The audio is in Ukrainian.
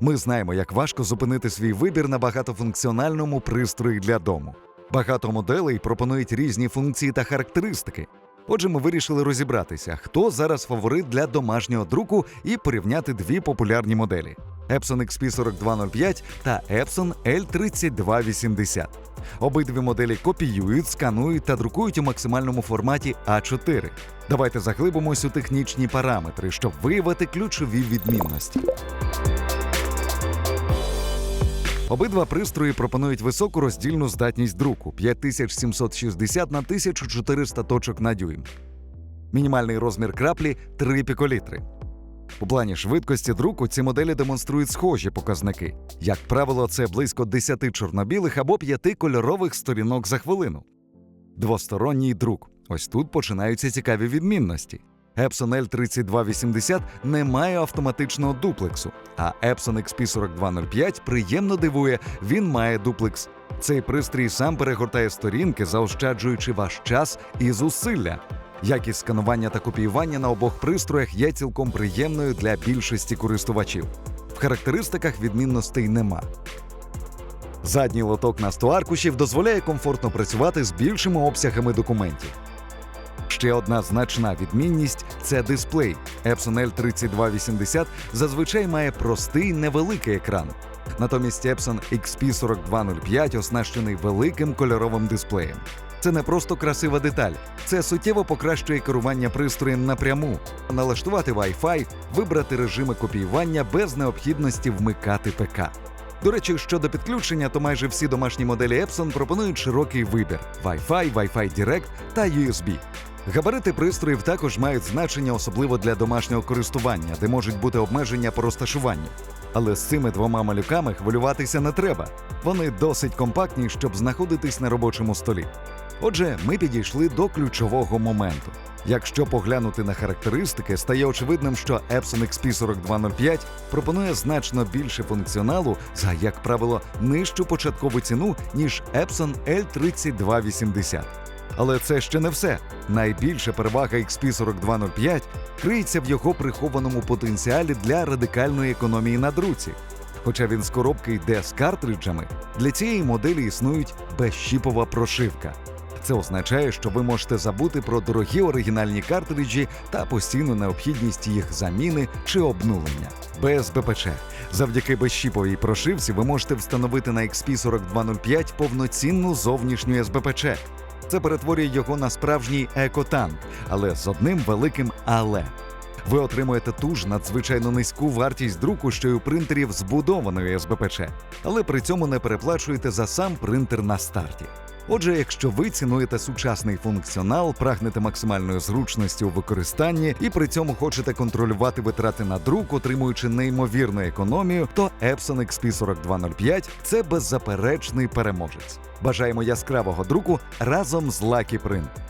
Ми знаємо, як важко зупинити свій вибір на багатофункціональному пристрої для дому. Багато моделей пропонують різні функції та характеристики. Отже, ми вирішили розібратися, хто зараз фаворит для домашнього друку і порівняти дві популярні моделі: Epson XP4205 та Epson L3280. Обидві моделі копіюють, сканують та друкують у максимальному форматі А4. Давайте заглибимось у технічні параметри, щоб виявити ключові відмінності. Обидва пристрої пропонують високу роздільну здатність друку 5760 на 1400 точок на дюйм. Мінімальний розмір краплі 3 піколітри. У плані швидкості друку ці моделі демонструють схожі показники. Як правило, це близько 10 чорнобілих або 5 кольорових сторінок за хвилину. Двосторонній друк. Ось тут починаються цікаві відмінності. Epson L3280 не має автоматичного дуплексу, а Epson XP4205 приємно дивує, він має дуплекс. Цей пристрій сам перегортає сторінки, заощаджуючи ваш час і зусилля. Якість сканування та копіювання на обох пристроях є цілком приємною для більшості користувачів. В характеристиках відмінностей нема. Задній лоток на 100 аркушів дозволяє комфортно працювати з більшими обсягами документів. Ще одна значна відмінність це дисплей. Epson L3280 зазвичай має простий невеликий екран. Натомість Epson XP4205 оснащений великим кольоровим дисплеєм. Це не просто красива деталь, це суттєво покращує керування пристроєм напряму, налаштувати Wi-Fi, вибрати режими копіювання без необхідності вмикати ПК. До речі, щодо підключення, то майже всі домашні моделі Epson пропонують широкий вибір: Wi-Fi, Wi-Fi Direct та USB. Габарити пристроїв також мають значення особливо для домашнього користування, де можуть бути обмеження по розташуванню. Але з цими двома малюками хвилюватися не треба. Вони досить компактні, щоб знаходитись на робочому столі. Отже, ми підійшли до ключового моменту. Якщо поглянути на характеристики, стає очевидним, що Epson XP4205 пропонує значно більше функціоналу за, як правило, нижчу початкову ціну, ніж Epson L3280. Але це ще не все. Найбільша перевага XP4205 криється в його прихованому потенціалі для радикальної економії на друці. Хоча він з коробки йде з картриджами, для цієї моделі існують безщіпова прошивка. Це означає, що ви можете забути про дорогі оригінальні картриджі та постійну необхідність їх заміни чи обнулення. Без БПЧ. Завдяки безщіповій прошивці ви можете встановити на XP4205 повноцінну зовнішню СБПЧ. Це перетворює його на справжній екотанк, але з одним великим але. Ви отримуєте ту ж надзвичайно низьку вартість друку, що й у принтерів збудованої СБПЧ, але при цьому не переплачуєте за сам принтер на старті. Отже, якщо ви цінуєте сучасний функціонал, прагнете максимальної зручності у використанні і при цьому хочете контролювати витрати на друк, отримуючи неймовірну економію, то Epson XP4205 – це беззаперечний переможець. Бажаємо яскравого друку разом з Lucky Print.